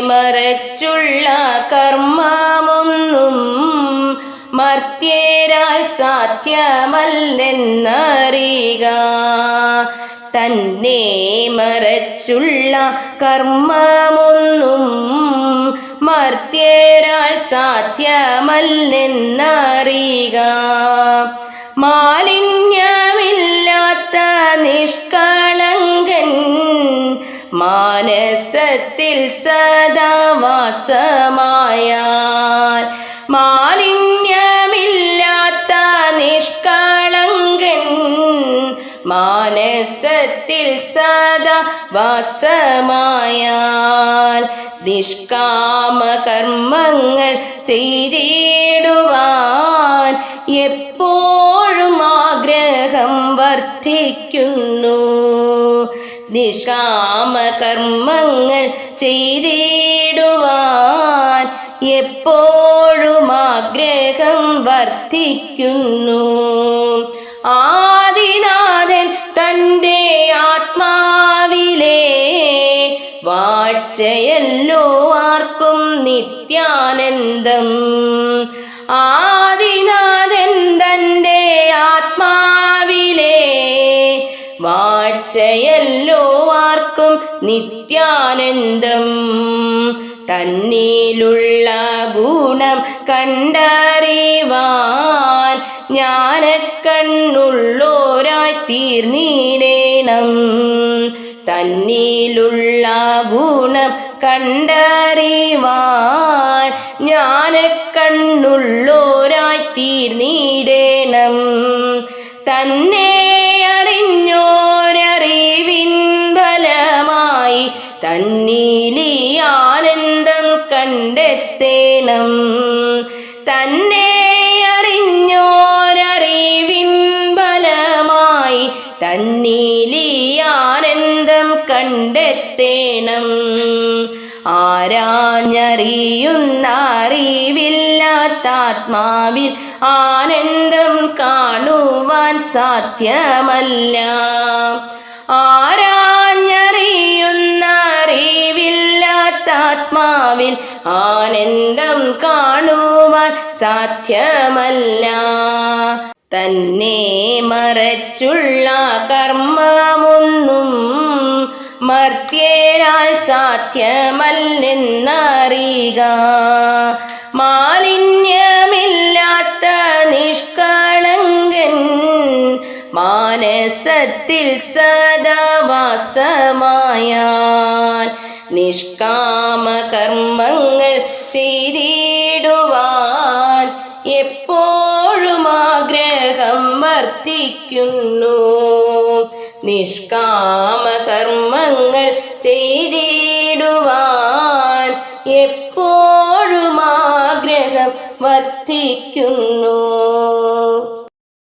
മറച്ചുള്ള കർമ്മമൊന്നും മർത്യേരാൽ സാധ്യമല്ലെന്നറിയുക. തന്നെ മറച്ചുള്ള കർമ്മമൊന്നും മർത്യേരാൽ സാധ്യമല്ലെന്നറിയുക. മാലിന്യമില്ലാത്ത നിഷ്കളങ്കൻ മാനസത്തിൽ സദാ വാസമായാൽ മാലിന്യമില്ലാത്ത നിഷ്കളങ്കൻ മാനസത്തിൽ സദാ വാസമായാൽ നിഷ്കാമ കർമ്മങ്ങൾ ചെയ്തിടുവാൻ നിഷ്കാമ കർമ്മങ്ങൾ ചെയ്തിടുവാൻ എപ്പോഴും ആഗ്രഹം വർദ്ധിക്കുന്നു. ആദിനാഥൻ തന്റെ ആത്മാവിലെ വാഴ്ചയല്ലോ ആർക്കും നിത്യാനന്ദം. ആദിനാഥൻ തന്റെ ആത്മാവിലെ വാഴ്ചയല്ലോ ആർക്കും നിത്യാനന്ദം. തന്നിലുള്ള ഗുണം കണ്ടറിവാൻ ജ്ഞാനക്കണ്ണുള്ളോരായി തീർന്നിടേണം. തന്നിലുള്ള ഗുണം കണ്ടറിവാൻ ജ്ഞാനക്കണ്ണുള്ളോരായി തീർന്നിടേണം. തന്നെ കണ്ടെത്തേണം. തന്നെ അറിഞ്ഞോരറിവിൻ ഫലമായി തന്നീലിയാനന്ദം കണ്ടെത്തേണം. ആരാഞ്ഞറിയുന്ന അറിവില്ലാത്ത ആത്മാവിൽ ആനന്ദം കാണുവാൻ സാധ്യമല്ല. ആനന്ദം കാണുവാൻ സാധ്യമല്ല. തന്നെ മറച്ചുള്ള കർമ്മമൊന്നും മർത്യരാൽ സാധ്യമല്ലെന്നറിയുക. മാലിന്യമില്ലാത്ത നിഷ്കളങ്കൻ മാനസത്തിൽ സദാവാസമായാൽ നിഷ്കാമ കർമ്മങ്ങൾ ചെയ്തിടുവാൻ എപ്പോഴും ആഗ്രഹം വർദ്ധിക്കുന്നു നിഷ്കാമ കർമ്മങ്ങൾ ചെയ്തിടുവാൻ എപ്പോഴും ആഗ്രഹം വർദ്ധിക്കുന്നു